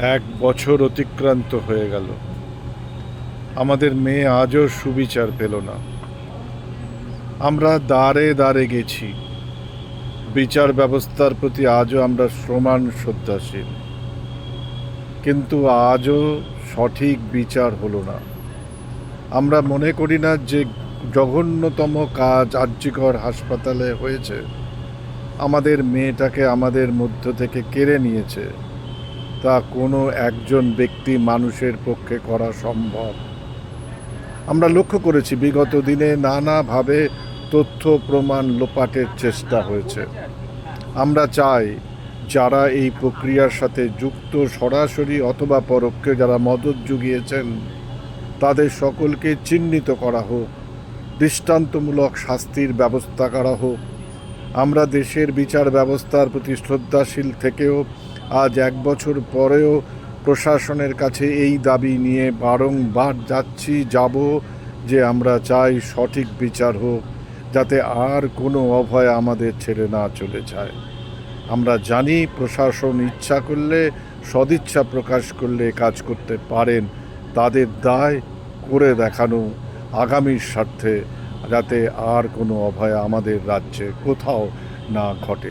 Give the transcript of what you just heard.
এক বছর অতিক্রান্ত হয়ে গেল। আমাদের মেয়ে আজও সুবিচার পেল না। আমরা দাঁড়ে দাঁড়ে গেছি। বিচার ব্যবস্থার প্রতি আজও আমরা সমান শ্রদ্ধাশীল। কিন্তু আজও সঠিক বিচার হলো না। আমরা মনে করি না যে জঘন্যতম কাজ আর্যিকর হাসপাতালে হয়েছে। আমাদের মেয়েটাকে আমাদের মধ্য থেকে কেড়ে নিয়েছে। তা কোনো একজন ব্যক্তি মানুষের পক্ষে করা সম্ভব। আমরা লক্ষ্য করেছি, বিগত দিনে নানাভাবে তথ্য প্রমাণ লোপাটের চেষ্টা হয়েছে। আমরা চাই, যারা এই প্রক্রিয়ার সাথে যুক্ত সরাসরি অথবা পরোক্ষে যারা মদত জুগিয়েছেন, তাদের সকলকে চিহ্নিত করা হোক, দৃষ্টান্তমূলক শাস্তির ব্যবস্থা করা হোক। আমরা দেশের বিচার ব্যবস্থার প্রতি শ্রদ্ধাশীল থেকেও আজ এক বছর পরেও প্রশাসনের কাছে এই দাবি নিয়ে বারংবার যাচ্ছি, যাব যে আমরা চাই সঠিক বিচার হোক, যাতে আর কোনো অভয় আমাদের ছেড়ে না চলে যায়। আমরা জানি প্রশাসন ইচ্ছা করলে, সদিচ্ছা প্রকাশ করলে কাজ করতে পারেন। তাদের দায় করে দেখানো আগামীর স্বার্থে, যাতে আর কোনো অভয় আমাদের রাজ্যে কোথাও না ঘটে।